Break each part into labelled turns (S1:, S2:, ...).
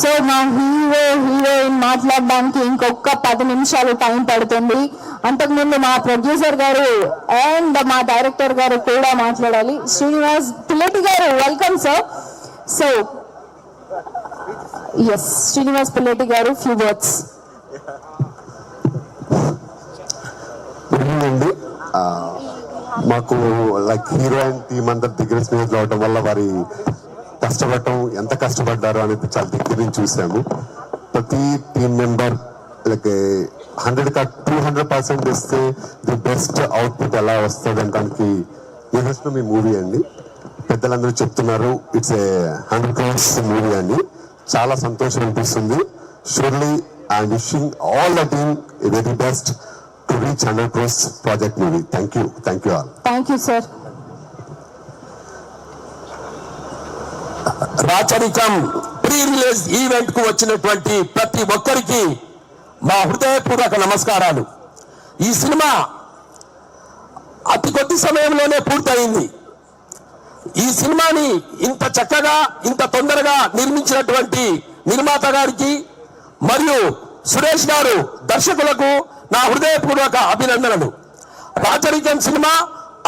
S1: So మా hero heroine మాట్లాడడానికి ఇంకొక పది నిమిషాలు టైం పడుతుంది. అంతకుముందు మా ప్రొడ్యూసర్ గారు అండ్ మా డైరెక్టర్ గారు కూడా మాట్లాడాలి. Srinivas Pillati garu welcome sir so S Srinivas Pillati garu few words
S2: అండి మాకు లైక్ హీరో అండ్ టీమ్ అందరి దగ్గర స్నేహితులు అవడం వల్ల వారి కష్టపడటం ఎంత కష్టపడ్డారో అనేది చాలా దగ్గర నుంచి చూసాము. ప్రతి టీం మెంబర్ లైక్ హండ్రెడ్ కా టూ హండ్రెడ్ పర్సెంట్ ఇస్తే ది బెస్ట్ అవుట్పుట్ ఎలా వస్తుంది అనడానికి నిదర్శనం మీ మూవీ అండి. పెద్దలందరూ చెప్తున్నారు it's a hundred crores movie అని చాలా సంతోషం అనిపిస్తుంది. Surely I wishing all the team very best reach hundred crores project movie thank you thank you all
S1: thank you sir
S3: Racharikam pre release ఈవెంట్కు వచ్చినటువంటి ప్రతి ఒక్కరికి మా హృదయపూర్వక నమస్కారాలు. ఈ సినిమా అతి కొద్ది సమయంలోనే పూర్తయింది. ఈ సినిమాని ఇంత చక్కగా ఇంత తొందరగా నిర్మించినటువంటి నిర్మాత గారికి మరియు సురేష్ గారు దర్శకులకు నా హృదయపూర్వక అభినందనలు. రాజరికం సినిమా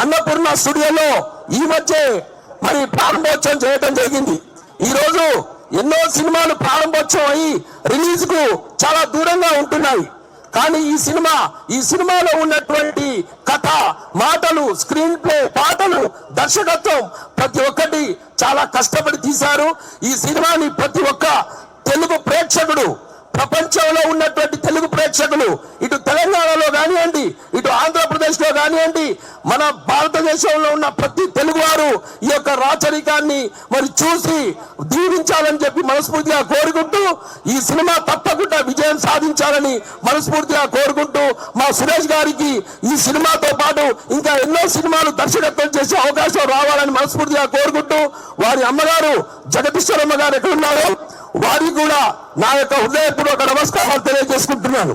S3: అన్నపూర్ణ స్టూడియోలో ఈ మధ్య మరి ప్రారంభోత్సవం చేయడం జరిగింది. ఈరోజు ఎన్నో సినిమాలు ప్రారంభోత్సవం అయ్యి రిలీజ్కు చాలా దూరంగా ఉంటున్నాయి. కానీ ఈ సినిమా ఈ సినిమాలో ఉన్నటువంటి కథ మాటలు స్క్రీన్ ప్లే పాటలు దర్శకత్వం ప్రతి ఒక్కటి చాలా కష్టపడి తీశారు. ఈ సినిమాని ప్రతి ఒక్క తెలుగు ప్రేక్షకుడు ప్రపంచంలో ఉన్నటువంటి తెలుగు ప్రేక్షకులు ఇటు ఇటు ఆంధ్రప్రదేశ్లో కానివ్వండి మన భారతదేశంలో ఉన్న ప్రతి తెలుగువారు ఈ యొక్క రాచరికాన్ని మరి చూసి దీవించాలని చెప్పి మనస్ఫూర్తిగా కోరుకుంటూ ఈ సినిమా తప్పకుండా విజయం సాధించాలని మనస్ఫూర్తిగా కోరుకుంటూ మా సురేష్ గారికి ఈ సినిమాతో పాటు ఇంకా ఎన్నో సినిమాలు దర్శకత్వం చేసే అవకాశం రావాలని మనస్ఫూర్తిగా కోరుకుంటూ వారి అమ్మగారు జగదీశ్వరమ్మ గారు ఎక్కడున్నారో వారికి కూడా నా యొక్క హృదయపూర్వక నమస్కారాలు తెలియజేసుకుంటున్నాను.